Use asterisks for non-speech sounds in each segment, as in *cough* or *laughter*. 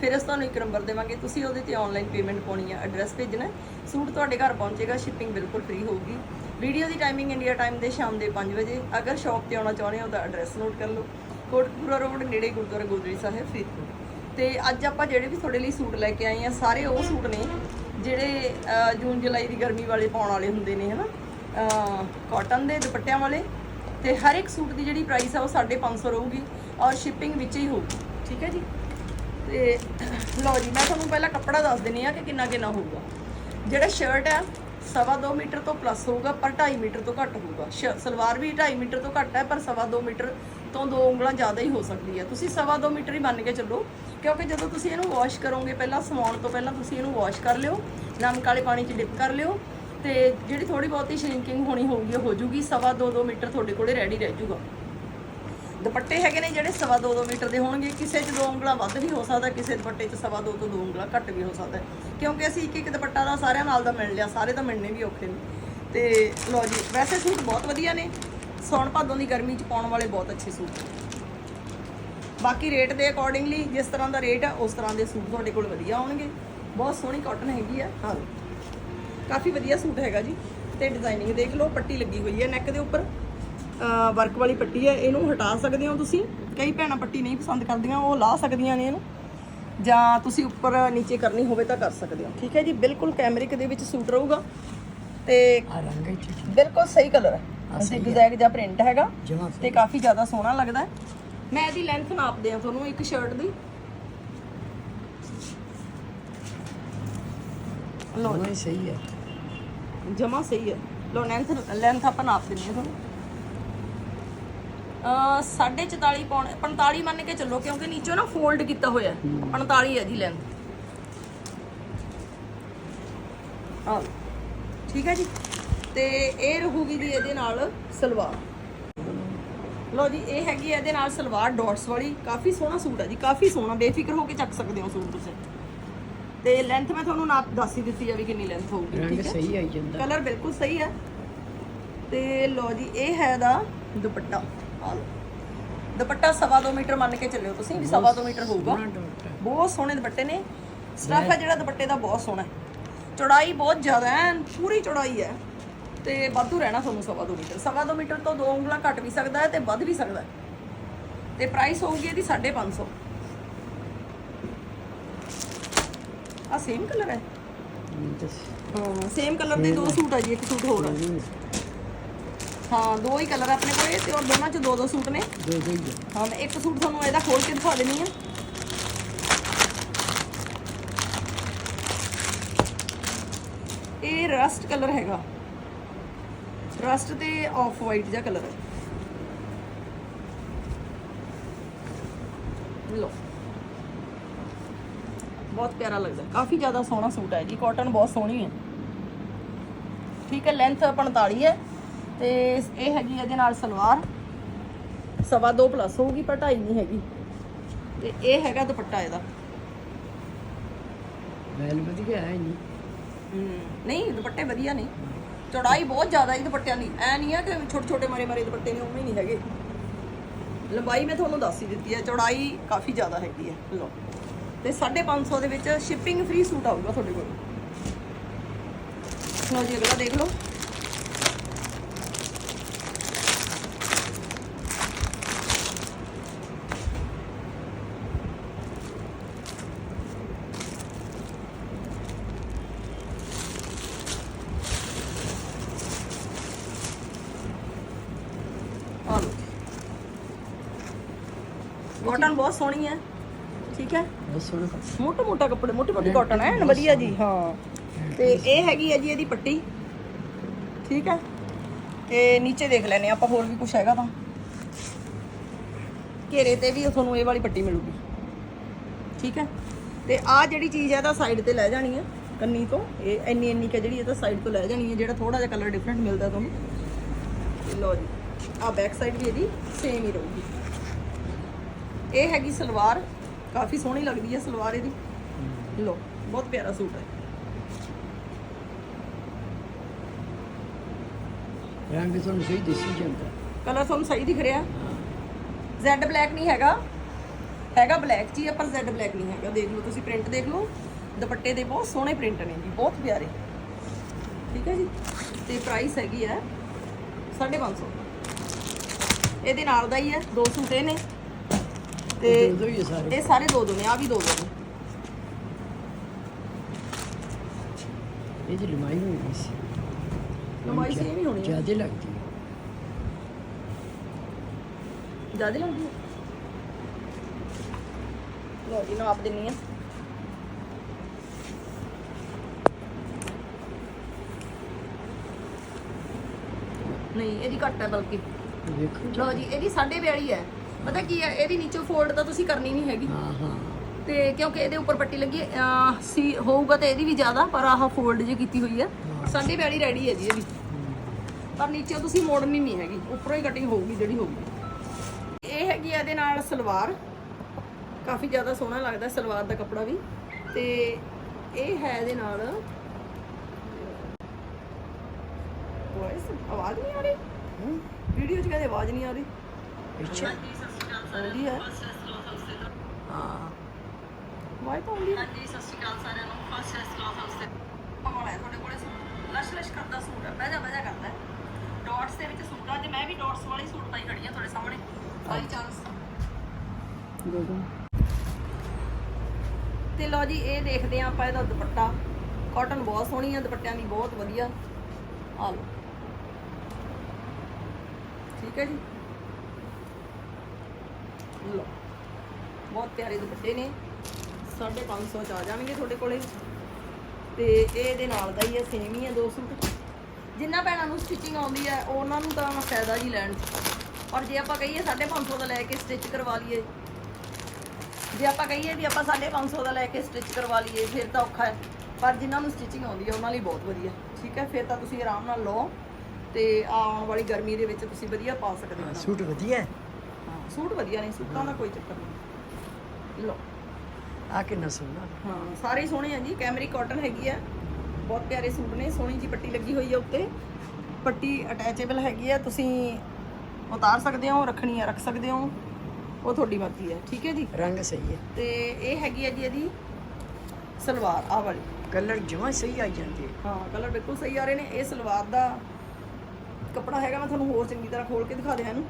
ਫਿਰ ਅਸੀਂ ਤੁਹਾਨੂੰ ਇੱਕ ਨੰਬਰ ਦੇਵਾਂਗੇ, ਤੁਸੀਂ ਉਹਦੇ ਤੇ ਆਨਲਾਈਨ ਪੇਮੈਂਟ ਪਾਉਣੀ ਆ ਐਡਰੈਸ ਭੇਜਣਾ ਸੂਟ ਤੁਹਾਡੇ ਘਰ ਪਹੁੰਚੇਗਾ ਸ਼ਿਪਿੰਗ ਬਿਲਕੁਲ ਫ੍ਰੀ ਹੋਊਗੀ। ਵੀਡੀਓ ਦੀ ਟਾਈਮਿੰਗ ਇੰਡੀਆ ਟਾਈਮ ਦੇ ਸ਼ਾਮ ਦੇ 5 ਵਜੇ। ਅਗਰ ਸ਼ਾਪ ਤੇ ਆਉਣਾ ਚਾਹੁੰਦੇ ਹੋ ਤਾਂ ਐਡਰੈਸ ਨੋਟ ਕਰ ਲਓ। ਕੋਟਪੂਰਾ ਰੋਡ ਨੇੜੇ ਗੁਰਦੁਆਰਾ ਗੋਦੜੀ ਸਾਹਿਬ, ਫਰੀਦਕੋਟ। ਤੇ ਅੱਜ ਆਪਾਂ ਜਿਹੜੇ ਵੀ ਤੁਹਾਡੇ ਲਈ ਸੂਟ ਲੈ ਕੇ ਆਏ ਆ, ਸਾਰੇ ਉਹ ਸੂਟ ਨੇ, ਜਿਹੜੇ ਜੂਨ, ਜੁਲਾਈ ਦੀ ਗਰਮੀ ਵਾਲੇ ਪਾਉਣ ਵਾਲੇ ਹੁੰਦੇ ਨੇ, ਹਨਾ? ਕਾਟਨ ਦੇ ਦੁਪੱਟਿਆਂ ਵਾਲੇ। ਤੇ ਹਰ ਇੱਕ ਸੂਟ ਦੀ ਜਿਹੜੀ ਪ੍ਰਾਈਸ ਆ ਉਹ 550 ਰਹੂਗੀ ਔਰ ਸ਼ਿਪਿੰਗ ਵਿੱਚ ਹੀ ਹੋਊਗੀ। ਠੀਕ ਹੈ ਜੀ? ਤੇ ਲਓ ਜੀ, ਮੈਂ ਤੁਹਾਨੂੰ ਪਹਿਲਾਂ ਕੱਪੜਾ ਦੱਸ ਦਿੰਨੀ ਆ ਕਿ ਕਿੰਨਾ ਕਿੰਨਾ ਹੋਊਗਾ। ਜਿਹੜਾ ਸ਼ਰਟ ਹੈ, ਸਵਾ ਦੋ ਮੀਟਰ ਤੋਂ ਪਲੱਸ ਹੋਊਗਾ, ਪਰ 2.5 ਮੀਟਰ ਤੋਂ ਘੱਟ ਹੋਊਗਾ। ਸ਼- ਸਲਵਾਰ ਵੀ 2.5 ਮੀਟਰ ਤੋਂ ਘੱਟ ਹੈ, ਪਰ ਸਵਾ ਦੋ ਮੀਟਰ ਤੋਂ ਦੋ ਉਂਗਲਾਂ ਜ਼ਿਆਦਾ ਹੀ ਹੋ ਸਕਦੀ ਹੈ। ਤੁਸੀਂ ਸਵਾ ਦੋ ਮੀਟਰ ਹੀ ਮੰਨ ਕੇ ਚੱਲੋ, ਕਿਉਂਕਿ ਜਦੋਂ ਤੁਸੀਂ ਇਹਨੂੰ ਵਾਸ਼ ਕਰੋਗੇ ਪਹਿਲਾਂ, ਸਵਾਉਣ ਤੋਂ ਪਹਿਲਾਂ ਤੁਸੀਂ ਇਹਨੂੰ ਵਾਸ਼ ਕਰ ਲਿਓ, ਨਮਕ ਵਾਲੇ ਪਾਣੀ 'ਚ ਡਿਪ ਕਰ ਲਿਓ, ਤੇ ਜਿਹੜੀ ਥੋੜੀ ਬਹੁਤੀ ਸ਼੍ਰਿੰਕਿੰਗ ਹੋਣੀ ਹੋਊਗੀ, ਉਹ ਹੋ ਜੂਗੀ ਸਵਾ ਦੋ ਦੋ ਮੀਟਰ ਤੁਹਾਡੇ ਕੋਲੇ ਰੈਡੀ ਰਹਿ ਜੂਗਾ ਦੁਪੱਟੇ ਹੈਗੇ ਨੇ ਜਿਹੜੇ ਸਵਾ ਦੋ ਦੋ ਮੀਟਰ ਦੇ ਹੋਣਗੇ। ਕਿਸੇ 'ਚ ਦੋ ਉਂਗਲਾਂ ਵੱਧ ਵੀ ਹੋ ਸਕਦਾ, ਕਿਸੇ ਦੁਪੱਟੇ 'ਚ ਸਵਾ ਦੋ ਤੋਂ ਦੋ ਉਂਗਲਾਂ ਘੱਟ ਵੀ ਹੋ ਸਕਦਾ। ਕਿਉਂਕਿ ਅਸੀਂ ਇੱਕ ਇੱਕ ਦੁਪੱਟਾ ਦਾ ਸਾਰਿਆਂ ਨਾਲ ਦਾ ਮਿਲ ਲਿਆ, ਸਾਰੇ ਤਾਂ ਮਿਲਣੇ ਵੀ ਔਖੇ ਨੇ। ਤੇ ਲਓ ਜੀ, ਵੈਸੇ ਸੂਟ ਬਹੁਤ ਵਧੀਆ ਨੇ। ਸੌਣ ਭਾਦੋਂ ਦੀ ਗਰਮੀ 'ਚ ਪਾਉਣ ਵਾਲੇ ਬਹੁਤ ਅੱਛੇ ਸੂਟ ਬਾਕੀ ਰੇਟ ਦੇ ਅਕੋਰਡਿੰਗਲੀ ਜਿਸ ਤਰ੍ਹਾਂ ਦਾ ਰੇਟ ਹੈ ਉਸ ਤਰ੍ਹਾਂ ਦੇ ਸੂਟ ਤੁਹਾਡੇ ਕੋਲ ਵਧੀਆ ਆਉਣਗੇ। ਬਹੁਤ ਸੋਹਣੀ ਕਾਟਨ ਹੈਗੀ ਆ। ਹਾਂ। ਕਾਫੀ ਵਧੀਆ ਸੂਟ ਹੈਗਾ ਜੀ। ਤੇ ਡਿਜ਼ਾਈਨਿੰਗ ਦੇਖ ਲਓ, ਪੱਟੀ ਲੱਗੀ ਹੋਈ ਹੈ ਨੈਕ ਦੇ ਉੱਪਰ। ਵਰਕ ਵਾਲੀ ਪੱਟੀ ਹੈ ਇਹਨੂੰ ਹਟਾ ਸਕਦੇ ਹੋ ਤੁਸੀਂ। ਕਈ ਭੈਣਾਂ ਪੱਟੀ ਨਹੀਂ ਪਸੰਦ ਕਰਦੀਆਂ ਉਹ ਲਾ ਸਕਦੀਆਂ ਨੇ ਇਹਨੂੰ। ਜਾਂ ਤੁਸੀਂ ਉੱਪਰ ਨੀਚੇ ਕਰਨੀ ਹੋਵੇ ਤਾਂ ਕਰ ਸਕਦੇ ਹੋ। ਠੀਕ ਹੈ ਜੀ ਬਿਲਕੁਲ ਕੈਮਰਿਕ ਦੇ ਵਿੱਚ ਸੂਟ ਰਹੂਗਾ। ਤੇ ਆ ਰੰਗ ਹੀ ਬਿਲਕੁਲ ਸਹੀ ਕਲਰ ਹੈ। ਜ਼ਿਗਜ਼ੈਗ ਜਿਹਾ ਪ੍ਰਿੰਟ ਹੈਗਾ ਤੇ ਕਾਫੀ ਜ਼ਿਆਦਾ ਸੋਹਣਾ ਲੱਗਦਾ ਹੈ। ਮੈਂ ਇਹਦੀ ਲੈਂਥ ਨਾਪਦੇ ਆ ਤੁਹਾਨੂੰ ਇੱਕ ਸ਼ਰਟ ਦੀ। ਦੋਵੇਂ ਸਹੀ ਹੈ। ਜਮਾ ਸਹੀ ਹੈ। ਲੋ ਲੈਂਥ ਲੈਂਥ ਆਪਾਂ ਨਾਪ ਦਿੰਦੇ ਹਾਂ ਤੁਹਾਨੂੰ। ਅ 44 ਪੌਣ 45 ਮੰਨ ਕੇ ਚੱਲੋ ਕਿਉਂਕਿ ਨੀਚੋਂ ਨਾ ਫੋਲਡ ਕੀਤਾ ਹੋਇਆ ਹੈ। 45 ਹੈ ਜੀ ਲੈਂਥ ਆ ਠੀਕ ਹੈ ਜੀ? ਤੇ ਇਹ ਰਹੂਗੀ ਜੀ ਇਹਦੇ ਨਾਲ ਸਲਵਾਰ। ਲੋ ਜੀ ਇਹ ਹੈਗੀ ਹੈ ਇਹਦੇ ਨਾਲ ਸਲਵਾਰ ਡਾਟਸ ਵਾਲੀ। ਕਾਫੀ ਸੋਹਣਾ ਸੂਟ ਹੈ ਜੀ ਕਾਫੀ ਸੋਹਣਾ। ਬੇਫਿਕਰ ਹੋ ਕੇ ਚੱਕ ਸਕਦੇ ਹੋ ਸੂਟ ਤੁਸੀਂ। ਤੇ ਲੈਂਥ ਮੈਂ ਤੁਹਾਨੂੰ ਨਾਪ ਦੱਸ ਹੀ ਦਿੱਤੀ ਆ ਵੀ ਕਿੰਨੀ ਲੈਂਥ ਹੋਊਗੀ ਠੀਕ ਹੈ? ਸਹੀ ਆਈ ਜਾਂਦਾ। ਕਲਰ ਬਿਲਕੁਲ ਸਹੀ ਹੈ। ਤੇ ਲੋ ਜੀ ਇਹ ਹੈ ਦਾ ਦੁਪੱਟਾ। ਦੁਪੱਟਾ ਸਵਾ ਦੋ ਮੀਟਰ ਮੰਨ ਕੇ ਚੱਲਿਓ ਤੁਸੀਂ ਵੀ ਸਵਾ ਦੋ ਮੀਟਰ ਹੋਊਗਾ। ਬਹੁਤ ਸੋਹਣੇ ਦੁਪੱਟੇ। ਨੇ। ਸਟਫ ਹੈ ਜਿਹੜਾ ਦੁਪੱਟੇ ਦਾ ਬਹੁਤ ਸੋਹਣਾ ਹੈ। ਚੌੜਾਈ ਬਹੁਤ ਜ਼ਿਆਦਾ ਹੈ ਪੂਰੀ ਚੌੜਾਈ ਹੈ। ਤੇ ਵਾਧੂ ਰਹਿਣਾ ਤੁਹਾਨੂੰ ਸਵਾ ਦੋ ਮੀਟਰ। ਸਵਾ ਦੋ ਮੀਟਰ ਤੋਂ ਦੋ ਉਂਗਲਾਂ ਘੱਟ ਵੀ ਸਕਦਾ ਹੈ ਤੇ ਵੱਧ ਵੀ ਸਕਦਾ ਹੈ। ਤੇ ਪ੍ਰਾਈਸ ਹੋਊਗੀ ਇਹਦੀ 550 ਆ ਸੇਮ ਕਲਰ ਹੈ। ਹਾਂ ਸੇਮ ਕਲਰ ਦੇ ਦੋ ਸੂਟ ਆ ਜੀ ਇੱਕ ਸੂਟ ਹੋਰ ਆ। ਹਾਂ ਦੋ ਹੀ ਕਲਰ ਆਪਣੇ ਕੋਲੇ ਤੇ ਉਹ ਦੋਨਾਂ ਚ ਦੋ ਦੋ ਸੂਟ ਨੇ। ਦੋ ਦੋ ਹੀ ਹੈ। ਹਾਂ ਮੈਂ ਇੱਕ ਸੂਟ ਤੁਹਾਨੂੰ ਇਹਦਾ ਖੋਲ ਕੇ ਦਿਖਾ ਦਿੰਨੀ ਆ ਇਹ ਰਸਟ ਕਲਰ ਹੈਗਾ। ਰਸਟ ਤੇ ਆਫ ਵਾਈਟ ਜਿਹਾ ਕਲਰ ਹੈ। ਲੋ ਬਹੁਤ ਪਿਆਰਾ ਲੱਗਦਾ। ਕਾਫੀ ਜ਼ਿਆਦਾ ਸੋਹਣਾ ਸੂਟ ਹੈ ਜੀ। ਕਾਟਨ ਬਹੁਤ ਸੋਹਣੀ ਹੈ। ਠੀਕ ਹੈ ਲੈਂਥ 45 ਹੈ। ਤੇ ਇਹ ਹੈਗੀ ਇਹਦੇ ਨਾਲ ਸਲਵਾਰ। ਸਵਾ ਦੋ ਪਲੱਸ ਹੋਊਗੀ ਪਰ ਢਾਈ ਨਹੀਂ ਹੈਗੀ। ਤੇ ਇਹ ਹੈਗਾ ਦੁਪੱਟਾ ਇਹਦਾ। ਵੈਲ ਵਧੀਆ ਹੈ ਨਹੀਂ ਨਹੀਂ ਦੁਪੱਟੇ ਵਧੀਆ ਨੇ। ਚੌੜਾਈ ਬਹੁਤ ਜ਼ਿਆਦਾ ਹੈ ਦੁਪੱਟਿਆਂ ਦੀ। ਐ ਨਹੀਂ ਆ ਕਿ ਛੋਟੇ ਛੋਟੇ ਮਾਰੇ ਮਾਰੇ ਦੁਪੱਟੇ ਨੇ ਉਵੇਂ ਨਹੀਂ ਹੈਗੇ। ਲੰਬਾਈ ਮੈਂ ਤੁਹਾਨੂੰ ਦੱਸ ਹੀ ਦਿੱਤੀ ਹੈ ਚੌੜਾਈ ਕਾਫੀ ਜ਼ਿਆਦਾ ਹੈਗੀ ਹੈ। ਲੋ ਤੇ 550 ਦੇ ਵਿੱਚ ਸ਼ਿਪਿੰਗ ਫ੍ਰੀ ਸੂਟ ਆਊਗਾ ਤੁਹਾਡੇ ਕੋਲ। ਲਓ ਜੀ ਅਗਲਾ ਦੇਖ ਲਓ ਆ ਲਓ ਕਾਟਨ ਬਹੁਤ ਸੋਹਣੀ ਹੈ। ਠੀਕ ਹੈ। ਬਹੁਤ ਸੋਹਣਾ। ਮੋਟਾ ਮੋਟਾ ਕੱਪੜੇ ਮੋਟੀ ਮੋਟੀ ਕਾਟਨ ਹੈ ਵਧੀਆ ਜੀ ਹਾਂ। ਤੇ ਇਹ ਹੈਗੀ ਹੈ ਜੀ ਇਹਦੀ ਪੱਟੀ। ਠੀਕ ਹੈ। ਤੇ ਨੀਚੇ ਦੇਖ ਲੈਨੇ ਆਪਾਂ ਹੋਰ ਵੀ ਕੁਝ ਹੈਗਾ ਤਾਂ। ਘੇਰੇ ਤੇ ਵੀ ਤੁਹਾਨੂੰ ਇਹ ਵਾਲੀ ਪੱਟੀ ਮਿਲੂਗੀ। ਠੀਕ ਹੈ। ਤੇ ਆਹ ਜਿਹੜੀ ਚੀਜ਼ ਹੈ ਤਾਂ ਸਾਈਡ ਤੇ ਲੈ ਜਾਣੀ ਹੈ ਕੰਨੀ ਤੋਂ। ਇਹ ਇੰਨੀ ਇੰਨੀ ਕਿ ਜਿਹੜੀ ਇਹ ਤਾਂ ਸਾਈਡ ਤੋਂ ਲੈ ਜਾਣੀ ਹੈ ਜਿਹੜਾ ਥੋੜਾ ਜਿਹਾ ਕਲਰ ਡਿਫਰੈਂਟ ਮਿਲਦਾ ਤੁਹਾਨੂੰ। ਲਓ ਜੀ ਆ ਬੈਕ ਸਾਈਡ ਵੀ ਇਹਦੀ ਸੇਮ ਹੀ ਰਹੂਗੀ। ਇਹ ਹੈਗੀ ਸਲਵਾਰ ਕਾਫੀ ਸੋਹਣੀ ਲੱਗਦੀ ਹੈ ਸਲਵਾਰ ਇਹਦੀ। ਲਓ ਬਹੁਤ ਪਿਆਰਾ ਸੂਟ ਹੈ ਰੰਗ ਤੁਹਾਨੂੰ ਸਹੀ ਦਿਸੀ ਜਾਂਦਾ। ਕਲਰ ਤੁਹਾਨੂੰ ਸਹੀ ਦਿਖ ਰਿਹਾ। ਜ਼ੈਡ ਬਲੈਕ ਨਹੀਂ ਹੈਗਾ। ਹੈਗਾ ਬਲੈਕ ਹੈ ਪਰ ਜ਼ੈਡ ਬਲੈਕ ਨਹੀਂ ਹੈਗਾ। ਦੇਖ ਲਓ ਤੁਸੀਂ ਪ੍ਰਿੰਟ ਦੇਖ ਲਓ। ਦੁਪੱਟੇ ਦੇ ਬਹੁਤ ਸੋਹਣੇ ਪ੍ਰਿੰਟ ਨੇ ਜੀ ਬਹੁਤ ਪਿਆਰੇ। ਠੀਕ ਹੈ ਜੀ? ਤੇ ਪ੍ਰਾਈਸ ਹੈਗੀ ਹੈ 550 ਇਹਦੇ ਨਾਲ ਦਾ ਹੀ ਹੈ ਦੋ ਸੂਟ ਇਹ ਨੇ ਤੇ ਦੋ ਦੋ ਹੀ ਆ ਸਾਰੇ। ਇਹ ਸਾਰੇ ਦੋ ਦੋ ਨੇ ਆ ਵੀ ਦੋ ਦੋ ਨੇ। ਜੀ ਲਮਾਈ ਹੋਈ ਨਹੀਂ ਸੀ। ਲੰਬਾਈ same ਹੀ ਹੋਣੀ ਹੈ। ਜ਼ਿਆਦਾ ਲੱਗਦੀ ਹੈ। ਜ਼ਿਆਦਾ ਲੱਗਦੀ ਹੈ ਲਓ ਜੀ ਨਾਪ ਦਿੰਨੀ ਆ। ਨਹੀਂ ਇਹਦੀ ਘੱਟ ਹੈ ਬਲਕਿ। ਵੇਖੋ ਲਓ ਜੀ ਇਹਦੀ 42.5 ਹੈ ਪਤਾ ਕੀ ਹੈ ਇਹਦੀ ਨੀਚੋਂ ਫੋਲਡ ਤਾਂ ਤੁਸੀਂ ਕਰਨੀ ਨਹੀਂ ਹੈਗੀ। ਹਾਂ ਹਾਂ। ਤੇ ਕਿਉਂਕਿ ਇਹਦੇ ਉੱਪਰ ਪੱਟੀ ਲੱਗੀ ਹੈ, ਅਹ, ਸੀ ਹੋਊਗਾ ਤਾਂ ਇਹਦੀ ਵੀ ਜ਼ਿਆਦਾ ਪਰ ਆਹ ਫੋਲਡ ਜੇ ਕੀਤੀ ਹੋਈ ਹੈ। 42.5 ਰੈਡੀ ਹੈ ਜੀ ਇਹਦੀ। ਪਰ ਨੀਚੇ ਤੁਸੀਂ ਮੋੜਨੀ ਨਹੀਂ ਹੈਗੀ ਉੱਪਰੋਂ ਹੀ ਕਟਿੰਗ ਹੋਊਗੀ ਜਿਹੜੀ ਹੋਊਗੀ। ਇਹ ਹੈਗੀ ਆ ਇਹਦੇ ਨਾਲ ਸਲਵਾਰ। ਕਾਫੀ ਜ਼ਿਆਦਾ ਸੋਹਣਾ ਲੱਗਦਾ ਸਲਵਾਰ ਦਾ ਕੱਪੜਾ ਵੀ। ਤੇ ਇਹ ਹੈ ਇਹਦੇ ਨਾਲ। ਵੌਇਸ ਆਵਾਜ਼ ਨਹੀਂ ਆ ਰਹੀ? ਵੀਡੀਓ 'ਚ ਕਹਿੰਦੇ ਆਵਾਜ਼ ਨਹੀਂ ਆ ਰਹੀ। ਅੱਛਾ ਆਉਂਦੀ ਹੈ। ਹਾਂ। ਵਾਈ ਤਾਂ ਆਉਂਦੀ ਹਾਂਜੀ ਸਤਿ ਸ਼੍ਰੀ ਅਕਾਲ ਸਾਰਿਆਂ ਨੂੰ। ਫਸਟ ਕਲਾਸ ਕਲਾਸ ਹਾਊਸ ਤੇ ਹੈ? ਤੁਹਾਡੇ ਕੋਲੇ ਸੂਟ? ਲਸ਼ ਲਸ਼ ਕਰਦਾ ਸੂਟ ਹੈ। ਬਹਿ ਜਾ ਬਹਿ ਜਾ ਕਰਦਾ ਡਾਟਸ ਦੇ ਵਿੱਚ ਸੂਟ ਆ। ਤੇ ਮੈਂ ਵੀ ਡਾਟਸ ਵਾਲੇ ਸੂਟ ਪਾਈ ਖੜੀ ਆ ਤੁਹਾਡੇ ਸਾਹਮਣੇ। ਬਾਈ ਚਾਂਸ ਦੋ ਦੋ। ਤੇ ਲਓ ਜੀ ਇਹ ਦੇਖਦੇ ਆ ਆਪਾਂ ਇਹਦਾ ਦੁਪੱਟਾ। ਕਾਟਨ ਬਹੁਤ ਸੋਹਣੀ ਆ ਦੁਪੱਟਿਆਂ ਦੀ ਬਹੁਤ ਵਧੀਆ। ਆ ਲਓ। ਠੀਕ ਹੈ ਜੀ। ਲਓ। ਬਹੁਤ ਪਿਆਰੇ ਦੁਪੱਟੇ ਨੇ। 550 ਚ ਆ ਜਾਣਗੇ ਤੁਹਾਡੇ ਕੋਲੇ। ਤੇ ਇਹ ਇਹਦੇ ਨਾਲ ਦਾ ਹੀ ਹੈ ਸੇਮ ਹੀ ਹੈ ਦੋ ਸੂਟ। ਜਿੰਨਾ ਭੈਣਾਂ ਨੂੰ ਸਟਿਚਿੰਗ ਆਉਂਦੀ ਹੈ ਉਹਨਾਂ ਨੂੰ ਤਾਂ ਫਾਇਦਾ ਜੀ ਲੈਣ 'ਚ। ਔਰ ਜੇ ਆਪਾਂ ਕਹੀਏ 550 ਦਾ ਲੈ ਕੇ ਸਟਿਚ ਕਰਵਾ ਲਈਏ। ਜੇ ਆਪਾਂ ਕਹੀਏ ਵੀ ਆਪਾਂ 550 ਦਾ ਲੈ ਕੇ ਸਟਿਚ ਕਰਵਾ ਲਈਏ, ਫਿਰ ਤਾਂ ਔਖਾ ਹੈ। ਪਰ ਜਿਨ੍ਹਾਂ ਨੂੰ ਸਟਿਚਿੰਗ ਆਉਂਦੀ ਹੈ ਉਹਨਾਂ ਲਈ ਬਹੁਤ ਵਧੀਆ। ਠੀਕ ਹੈ, ਫਿਰ ਤਾਂ ਤੁਸੀਂ ਆਰਾਮ ਨਾਲ ਲਓ। ਤੇ ਆਉਣ ਵਾਲੀ ਗਰਮੀ ਦੇ ਵਿੱਚ ਤੁਸੀਂ ਵਧੀਆ ਪਾ ਸਕਦੇ ਹੋ, ਸੂਟ ਵਧੀਆ ਹੈ। ਸੂਟ ਵਧੀਆ ਨੇ ਸੂਟਾਂ ਦਾ ਕੋਈ ਚੱਕਰ ਨਹੀਂ। ਲਓ। ਆ ਕਿੰਨਾ ਸੋਹਣਾ। ਹਾਂ ਸਾਰੇ ਹੀ ਸੋਹਣੇ ਆ ਜੀ ਕੈਮਰੀ ਕਾਟਨ ਹੈਗੀ ਆ। ਬਹੁਤ ਪਿਆਰੇ ਸੂਟ ਨੇ ਸੋਹਣੀ ਜੀ ਪੱਟੀ ਲੱਗੀ ਹੋਈ ਹੈ ਉੱਤੇ। ਪੱਟੀ ਅਟੈਚੇਬਲ ਹੈਗੀ ਆ ਤੁਸੀਂ ਉਤਾਰ ਸਕਦੇ ਹੋ ਰੱਖਣੀ ਆ ਰੱਖ ਸਕਦੇ ਹੋ। ਉਹ ਤੁਹਾਡੀ ਮਰਜ਼ੀ ਹੈ ਠੀਕ ਹੈ ਜੀ? ਰੰਗ ਸਹੀ ਹੈ। ਤੇ ਇਹ ਹੈਗੀ ਹੈ ਜੀ ਇਹਦੀ ਸਲਵਾਰ ਆਹ ਵਾਲੀ। ਕਲਰ ਜਮਾ ਸਹੀ ਆਈ ਜਾਂਦੀ ਹੈ ਹਾਂ ਕਲਰ ਬਿਲਕੁਲ ਸਹੀ ਆ ਰਹੇ ਨੇ। ਇਹ ਸਲਵਾਰ ਦਾ ਕੱਪੜਾ ਹੈਗਾ ਮੈਂ ਤੁਹਾਨੂੰ ਹੋਰ ਚੰਗੀ ਤਰ੍ਹਾਂ ਖੋਲ ਕੇ ਦਿਖਾ ਦਿਆਂ ਇਹਨੂੰ।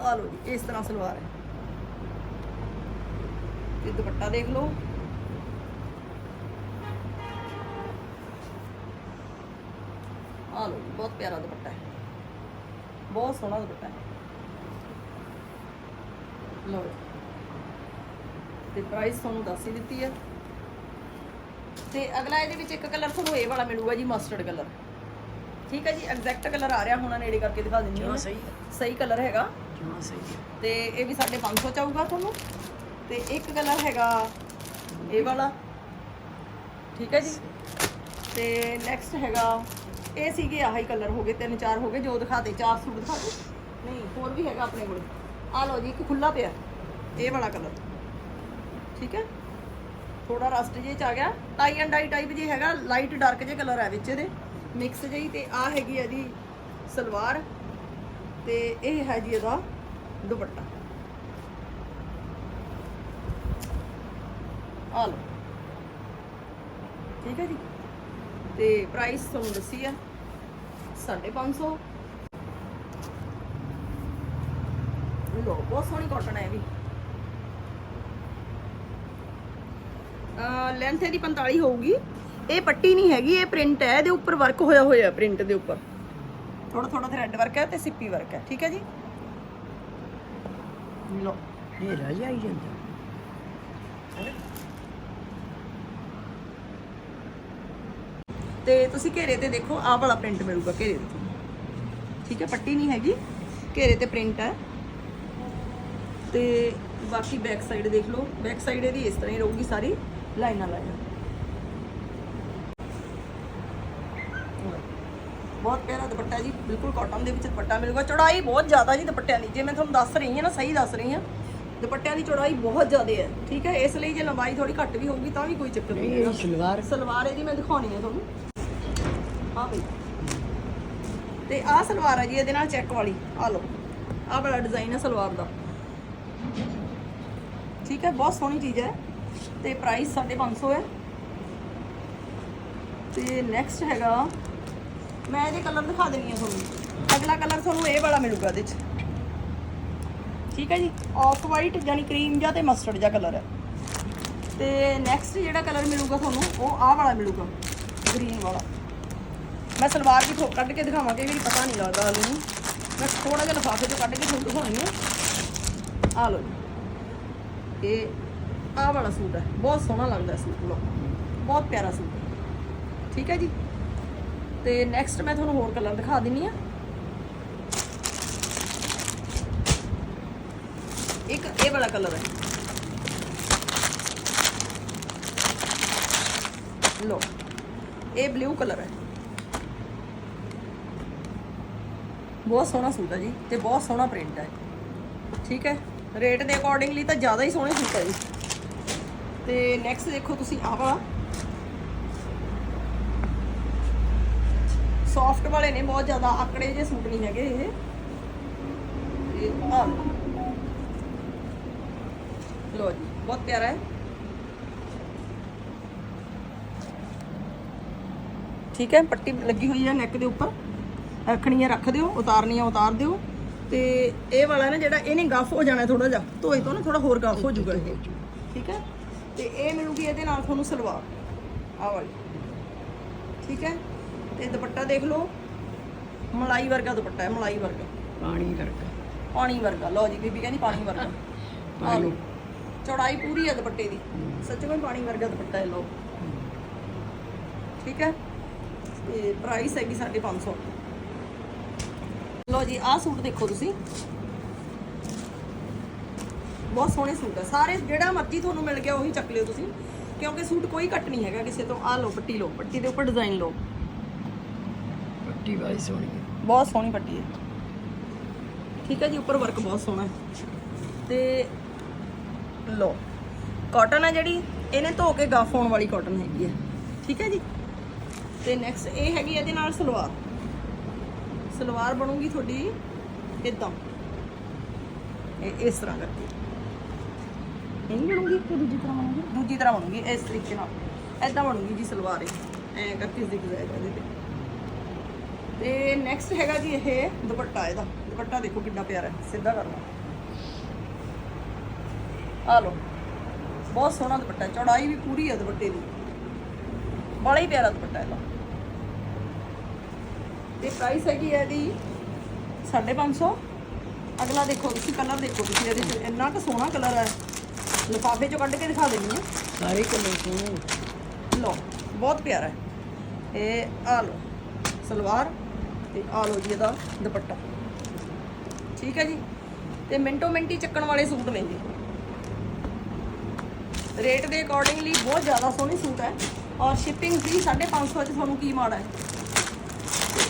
ਆ ਲਓ ਜੀ ਇਸ ਤਰ੍ਹਾਂ ਸਲਵਾਰ ਹੈ। ਤੇ ਦੁਪੱਟਾ ਦੇਖ ਲਓ। ਆ ਜੀ, ਬਹੁਤ ਪਿਆਰਾ ਦੁਪੱਟਾ ਹੈ। ਬਹੁਤ ਸੋਹਣਾ ਦੁਪੱਟਾ ਹੈ। ਜੀ। ਤੇ ਪ੍ਰਾਈਸ ਤੁਹਾਨੂੰ ਦੱਸ ਹੀ ਦਿੱਤੀ ਹੈ। ਤੇ ਅਗਲਾ ਇਹਦੇ ਵਿੱਚ ਇੱਕ ਕਲਰ ਤੁਹਾਨੂੰ ਇਹ ਵਾਲਾ ਮਿਲੂਗਾ ਜੀ ਮਸਟਰਡ ਕਲਰ ਠੀਕ ਹੈ ਜੀ ਐਗਜ਼ੈਕਟ ਕਲਰ ਆ ਰਿਹਾ ਹੁਣ ਨੇੜੇ ਕਰਕੇ ਦਿਖਾ ਦਿੰਦੀ ਹਾਂ। ਸਹੀ ਸਹੀ ਕਲਰ ਹੈਗਾ। ਜਮਾ ਸਹੀ ਹੈ ਤੇ ਇਹ ਵੀ 550 ਚ ਆਊਗਾ ਤੁਹਾਨੂੰ। ਤੇ ਇੱਕ ਕਲਰ ਹੈਗਾ ਇਹ ਵਾਲਾ। ਠੀਕ ਹੈ ਜੀ? ਤੇ ਨੈਕਸਟ ਹੈਗਾ, ਇਹ ਸੀਗੇ ਆਹੀ ਕਲਰ ਹੋ ਗਏ, ਤਿੰਨ ਚਾਰ ਹੋ ਗਏ, ਜੋ ਦਿਖਾਤੇ ਚਾਰ ਸੂਟ ਦਿਖਾਤੇ ਨਹੀਂ, ਹੋਰ ਵੀ ਹੈਗਾ ਆਪਣੇ ਕੋਲ। ਆ ਲਓ ਜੀ, ਇੱਕ ਖੁੱਲਾ ਪਿਆ। ਇਹ ਵਾਲਾ ਕਲਰ। ਠੀਕ ਹੈ? ਥੋੜਾ ਰਸਟ ਜੇ ਚ ਆ ਗਿਆ। ਟਾਈ ਐਂਡ ਡਾਈ ਟਾਈਪ ਜੇ ਹੈਗਾ ਲਾਈਟ ਡਾਰਕ ਜੇ ਕਲਰ ਹੈ ਵਿੱਚ ਇਹਦੇ। ਮਿਕਸ ਜਿਹੀ ਤੇ ਆ ਹੈਗੀ ਇਹਦੀ ਸਲਵਾਰ। ਤੇ ਇਹ ਹੈ ਜੀ ਇਹਦਾ ਦੁਪੱਟਾ। ਆ ਲਓ। ਠੀਕ ਹੈ ਜੀ? ਤੇ ਪ੍ਰਾਈਸ ਤੁਹਾਨੂੰ ਦੱਸੀ ਆ 550 ਲੋ ਬਹੁਤ ਸੋਹਣੀ ਕਾਟਨ ਹੈ ਇਹ ਵੀ। ਲੈਂਥ ਇਹਦੀ 45 ਹੋਊਗੀ। ਇਹ ਪੱਟੀ ਨਹੀਂ ਹੈਗੀ, ਇਹ ਪ੍ਰਿੰਟ ਹੈ, ਇਹਦੇ ਉੱਪਰ ਵਰਕ ਹੋਇਆ ਹੋਇਆ ਪ੍ਰਿੰਟ ਦੇ ਉੱਪਰ। ਥੋੜਾ ਥੋੜਾ ਥਰੈਡ ਵਰਕ ਹੈ ਤੇ ਸਿੱਪੀ ਵਰਕ ਹੈ ਠੀਕ ਹੈ ਜੀ? ਤੇ ਤੁਸੀਂ ਘੇਰੇ ਤੇ ਦੇਖੋ ਆਹ ਵਾਲਾ ਪ੍ਰਿੰਟ ਮਿਲੂਗਾ ਘੇਰੇ ਤੇ ਠੀਕ ਹੈ ਪੱਟੀ ਨਹੀਂ ਹੈਗੀ। ਘੇਰੇ ਤੇ ਪ੍ਰਿੰਟ ਹੈ। ਤੇ ਬਾਕੀ ਬੈਕ ਸਾਈਡ ਦੇਖ ਲਓ। ਬੈਕ ਸਾਈਡ ਇਹਦੀ ਇਸ ਤਰ੍ਹਾਂ ਹੀ ਰਹੂਗੀ ਸਾਰੀ ਲਾਈਨਾਂ ਲਾਈਨਾਂ ਬਹੁਤ ਪਿਆਰਾ ਦੁਪੱਟਾ ਜੀ ਬਿਲਕੁਲ ਕਾਟਨ ਦੇ ਵਿੱਚ ਦੁਪੱਟਾ ਮਿਲੂਗਾ। ਚੌੜਾਈ ਬਹੁਤ ਜ਼ਿਆਦਾ ਜੀ ਦੁਪੱਟਿਆਂ ਦੀ। ਜੇ ਮੈਂ ਤੁਹਾਨੂੰ ਦੱਸ ਰਹੀ ਹਾਂ ਨਾ ਸਹੀ ਦੱਸ ਰਹੀ ਹਾਂ ਦੁਪੱਟਿਆਂ ਦੀ ਚੌੜਾਈ ਬਹੁਤ ਜ਼ਿਆਦਾ ਹੈ ਠੀਕ ਹੈ? ਇਸ ਲਈ ਜੇ ਲੰਬਾਈ ਥੋੜੀ ਘੱਟ ਵੀ ਹੋਊਗੀ ਤਾਂ ਵੀ ਕੋਈ ਚੱਕਰ ਨਹੀਂ ਹੈਗਾ। ਸਲਵਾਰ। ਸਲਵਾਰ ਇਹਦੀ ਮੈਂ ਦਿਖਾਉਣੀ ਹੈ ਤੁਹਾਨੂੰ। ਹਾਂ ਬਈ। ਤੇ ਆਹ ਸਲਵਾਰ ਹੈ ਜੀ ਇਹਦੇ ਨਾਲ ਚੈੱਕ ਵਾਲੀ। ਆ ਲਓ। ਆਹ ਬੜਾ ਡਿਜ਼ਾਈਨ ਹੈ ਸਲਵਾਰ ਦਾ। ਠੀਕ ਹੈ ਬਹੁਤ ਸੋਹਣੀ ਚੀਜ਼ ਹੈ। ਤੇ ਪ੍ਰਾਈਸ 550 ਹੈ। ਤੇ ਨੈਕਸਟ ਹੈਗਾ ਮੈਂ ਇਹਦੇ ਕਲਰ ਦਿਖਾ ਦੇਣੀ ਆ ਤੁਹਾਨੂੰ। ਅਗਲਾ ਕਲਰ ਤੁਹਾਨੂੰ ਇਹ ਵਾਲਾ ਮਿਲੂਗਾ ਇਹਦੇ ਚ। ਠੀਕ ਹੈ ਜੀ? ਆਫ ਵਾਈਟ ਯਾਨੀ ਕਰੀਮ ਜਾਂ ਤੇ ਮਸਟਰਡ ਜਿਹਾ ਕਲਰ ਹੈ ਤੇ ਨੈਕਸਟ ਜਿਹੜਾ ਕਲਰ ਮਿਲੂਗਾ ਤੁਹਾਨੂੰ, ਉਹ ਆਹ ਵਾਲਾ ਮਿਲੂਗਾ ਗ੍ਰੀਨ ਵਾਲਾ। ਮੈਂ ਸਲਵਾਰ ਵੀ ਥੋ ਕੱਢ ਕੇ ਦਿਖਾਵਾਂਗੇ ਵੀ ਪਤਾ ਨਹੀਂ ਲੱਗਦਾ ਹਾਲੇ ਨੂੰ ਮੈਂ ਥੋੜਾ ਜਿਹਾ ਲਿਫਾਫੇ ਚੋਂ ਕੱਢ ਕੇ ਤੁਹਾਨੂੰ ਦਿਖਾਉਣੀ ਹੈ ਆ ਲਓ ਜੀ। ਇਹ ਆਹ ਵਾਲਾ ਸੂਟ ਹੈ ਬਹੁਤ ਸੋਹਣਾ ਲੱਗਦਾ ਸੂਟ ਲੋ ਬਹੁਤ ਪਿਆਰਾ ਸੂਟ ਠੀਕ ਹੈ ਜੀ? ਤੇ ਨੈਕਸਟ ਮੈਂ ਤੁਹਾਨੂੰ ਹੋਰ ਕਲਰ ਦਿਖਾ ਦਿੰਨੀ ਆ। ਇੱਕ ਇਹ ਵਾਲਾ ਕਲਰ ਹੈ। ਲੋ ਇਹ ਬਲੂ ਕਲਰ ਹੈ। ਬਹੁਤ ਸੋਹਣਾ ਸੂਟ ਹੈ ਜੀ ਤੇ ਬਹੁਤ ਸੋਹਣਾ ਪ੍ਰਿੰਟ ਹੈ। ਠੀਕ ਹੈ? ਰੇਟ ਦੇ ਅਕੋਰਡਿੰਗਲੀ ਤਾਂ ਜ਼ਿਆਦਾ ਹੀ ਸੋਹਣੇ ਸੂਟ ਹੈ ਜੀ। ਤੇ ਨੈਕਸਟ ਦੇਖੋ ਤੁਸੀਂ ਆਹ ਵਾਲਾ। ਸੌਫਟ ਵਾਲੇ ਨੇ, ਬਹੁਤ ਜ਼ਿਆਦਾ ਆਕੜੇ ਜੇ ਸੂਟ ਨਹੀਂ ਹੈਗੇ ਇਹ। ਇਹ ਆਹ। ਲੋ ਜੀ, ਬਹੁਤ ਪਿਆਰਾ ਹੈ। ਠੀਕ ਹੈ, ਪੱਟੀ ਲੱਗੀ ਹੋਈ ਹੈ ਨੈਕ ਦੇ ਉੱਪਰ। ਰੱਖਣੀਆਂ ਰੱਖ ਦਿਓ, ਉਤਾਰਨੀਆਂ ਉਤਾਰ ਦਿਓ। ਤੇ ਇਹ ਵਾਲਾ ਨਾ ਜਿਹੜਾ, ਇਹ ਨਹੀਂ ਗੱਫ ਹੋ ਜਾਣਾ ਥੋੜਾ ਜਿਹਾ, ਧੋਏ ਤੋਂ ਨਾ ਥੋੜਾ ਹੋਰ ਗੱਫ ਹੋ ਜਾਊਗਾ ਇਹ। ਠੀਕ ਹੈ? ਤੇ ਇਹ ਮਿਲੂਗੀ ਇਹਦੇ ਨਾਲ ਤੁਹਾਨੂੰ ਸਲਵਾਰ। ਆ ਵਾਲੀ। ਠੀਕ ਹੈ? ਤੇ ਦੁਪੱਟਾ ਦੇਖ ਲਓ। ਮਲਾਈ ਵਰਗਾ ਦੁਪੱਟਾ ਹੈ ਮਲਾਈ ਵਰਗਾ। ਪਾਣੀ ਕਰਕੇ ਪਾਣੀ ਵਰਗਾ ਲਓ ਜੀ ਬੀਬੀ ਕਹਿੰਦੀ ਪਾਣੀ ਵਰਗਾ। ਪਾਣੀ। ਚੌੜਾਈ ਪੂਰੀ ਹੈ ਦੁਪੱਟੇ ਦੀ। ਸੱਚਮੁੱਚ ਪਾਣੀ ਵਰਗਾ ਦੁਪੱਟਾ ਹੈ ਲਓ। ਠੀਕ ਹੈ? ਤੇ ਪ੍ਰਾਈਸ ਹੈਗੀ 550 ਲਓ ਜੀ ਆਹ ਸੂਟ ਦੇਖੋ ਤੁਸੀਂ। ਬਹੁਤ ਸੋਹਣੇ ਸੂਟ ਹੈ। ਸਾਰੇ ਜਿਹੜਾ ਮਰਜ਼ੀ ਤੁਹਾਨੂੰ ਮਿਲ ਗਿਆ ਉਹੀ ਚੱਕ ਲਿਓ ਤੁਸੀਂ। ਕਿਉਂਕਿ ਸੂਟ ਕੋਈ ਕੱਟ ਨਹੀਂ ਹੈਗਾ ਕਿਸੇ ਤੋਂ। ਆਹ ਲਓ ਪੱਟੀ ਲਓ ਪੱਟੀ ਦੇ ਉੱਪਰ ਡਿਜ਼ਾਈਨ ਲਓ। ਪੱਟੀ ਵਾਲੀ ਸੋਹਣੀ ਹੈ। ਬਹੁਤ ਸੋਹਣੀ ਪੱਟੀ ਹੈ। ਠੀਕ ਹੈ ਜੀ, ਉੱਪਰ ਵਰਕ ਬਹੁਤ ਸੋਹਣਾ ਹੈ। ਤੇ ਲੋ ਕਾਟਨ ਹੈ ਜਿਹੜੀ, ਇਹਨੇ ਧੋ ਕੇ ਗਾਫ ਹੋਣ ਵਾਲੀ ਕਾਟਨ ਹੈਗੀ ਹੈ। ਠੀਕ ਹੈ ਜੀ? ਤੇ ਨੈਕਸਟ ਇਹ ਹੈਗੀ ਇਹਦੇ ਨਾਲ ਸਲਵਾਰ। ਸਲਵਾਰ ਬਣੂਗੀ ਤੁਹਾਡੀ ਇਦਾਂ ਇਹ ਇਸ ਤਰ੍ਹਾਂ ਕਰਕੇ। ਇਹ ਨਹੀਂ ਬਣੂਗੀ? ਕਿ ਦੂਜੀ ਤਰ੍ਹਾਂ ਬਣੂਗੀ? ਦੂਜੀ ਤਰ੍ਹਾਂ ਬਣੂਗੀ, ਇਸ ਤਰੀਕੇ ਨਾਲ। ਇਦਾਂ ਬਣੂਗੀ ਜੀ ਸਲਵਾਰ ਇਹ। ਐ ਕਰਕੇ ਜ਼ਿਗ ਇਹਦੇ ਤੇ। ਤੇ ਨੈਕਸਟ ਹੈਗਾ ਜੀ ਇਹ ਦੁਪੱਟਾ ਇਹਦਾ। ਦੁਪੱਟਾ ਦੇਖੋ ਕਿੰਨਾ ਪਿਆਰਾ ਹੈ ਸਿੱਧਾ ਕਰਨਾ। ਆ ਲਓ ਬਹੁਤ ਸੋਹਣਾ ਦੁਪੱਟਾ ਚੌੜਾਈ ਵੀ ਪੂਰੀ ਹੈ ਦੁਪੱਟੇ ਦੀ। ਬੜਾ ਹੀ ਪਿਆਰਾ ਦੁਪੱਟਾ ਇਹਦਾ। ਤੇ ਪ੍ਰਾਈਸ ਹੈਗੀ ਹੈ ਇਹਦੀ 550 ਅਗਲਾ ਦੇਖੋ ਤੁਸੀਂ ਕਲਰ ਦੇਖੋ ਤੁਸੀਂ ਇਹਦੇ ਚ ਇੰਨਾ ਕੁ ਸੋਹਣਾ ਕਲਰ ਹੈ। ਲਿਫਾਫੇ ਚੋਂ ਕੱਢ ਕੇ ਦਿਖਾ ਦਿੰਦੀ ਹਾਂ। ਸਾਰੇ ਕਲਰ ਸੋਹਣੇ। ਲੋ ਬਹੁਤ ਪਿਆਰਾ ਹੈ। ਇਹ ਆ ਲੋ ਸਲਵਾਰ ਤੇ ਆ ਲੋ ਜੀ ਇਹਦਾ ਦੁਪੱਟਾ। ਠੀਕ ਹੈ ਜੀ? ਤੇ ਮਿੰਟੋ ਮਿੰਟੀ ਚੱਕਣ ਵਾਲੇ ਸੂਟ ਨੇ ਜੀ। ਰੇਟ ਦੇ ਅਕੋਰਡਿੰਗਲੀ ਬਹੁਤ ਜ਼ਿਆਦਾ ਸੋਹਣੇ ਸੂਟ ਹੈ ਔਰ ਸ਼ਿਪਿੰਗ ਵੀ 550 ਚ ਤੁਹਾਨੂੰ ਕੀ ਮਾੜਾ ਹੈ।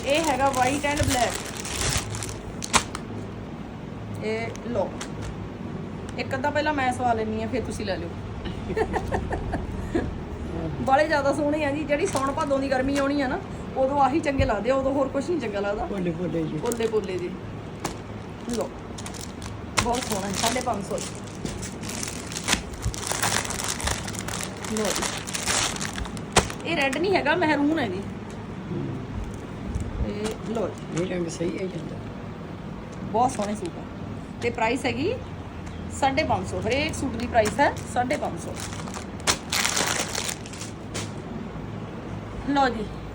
ਇਹ ਹੈਗਾ ਵਾਈਟ ਐਂਡ ਬਲੈਕ ਇਹ ਲੋ ਇੱਕ ਅੱਧਾ ਪਹਿਲਾਂ ਮੈਂ ਸਵਾ ਲੈਣੀ ਆ ਫਿਰ ਤੁਸੀਂ ਲੈ ਲਿਓ। *laughs* ਬੜੇ ਜ਼ਿਆਦਾ ਸੋਹਣੇ ਆ ਜੀ ਜਿਹੜੀ ਸੌਣ ਭਾਦੋਂ ਦੀ ਗਰਮੀ ਆਉਣੀ ਆ ਨਾ ਉਦੋਂ ਆਹੀ ਚੰਗੇ ਲੱਗਦੇ ਆ ਉਦੋਂ ਹੋਰ ਕੁਝ ਨਹੀਂ ਚੰਗਾ ਲੱਗਦਾ। ਬੋਲੇ ਬੋਲੇ ਜੀ। ਪੋਲੇ ਪੋਲੇ ਜੀ। ਲੋ ਬਹੁਤ ਸੋਹਣਾ ਹੈ 550 ਲੋ ਇਹ ਰੈੱਡ ਨਹੀਂ ਹੈਗਾ ਮਹਿਰੂਨ ਹੈ ਜੀ। ਇਹ ਲੋ ਜੀ। ਇਹ ਰੰਗ ਸਹੀ ਹੈ ਜਾਂਦਾ ਬਹੁਤ ਸੋਹਣੇ ਸੂਟ ਹੈ। ਤੇ ਪ੍ਰਾਈਸ ਹੈਗੀ 550 ਹਰੇਕ ਸੂਟ ਦੀ ਪ੍ਰਾਈਸ ਹੈ 550 ਲਓ ਜੀ।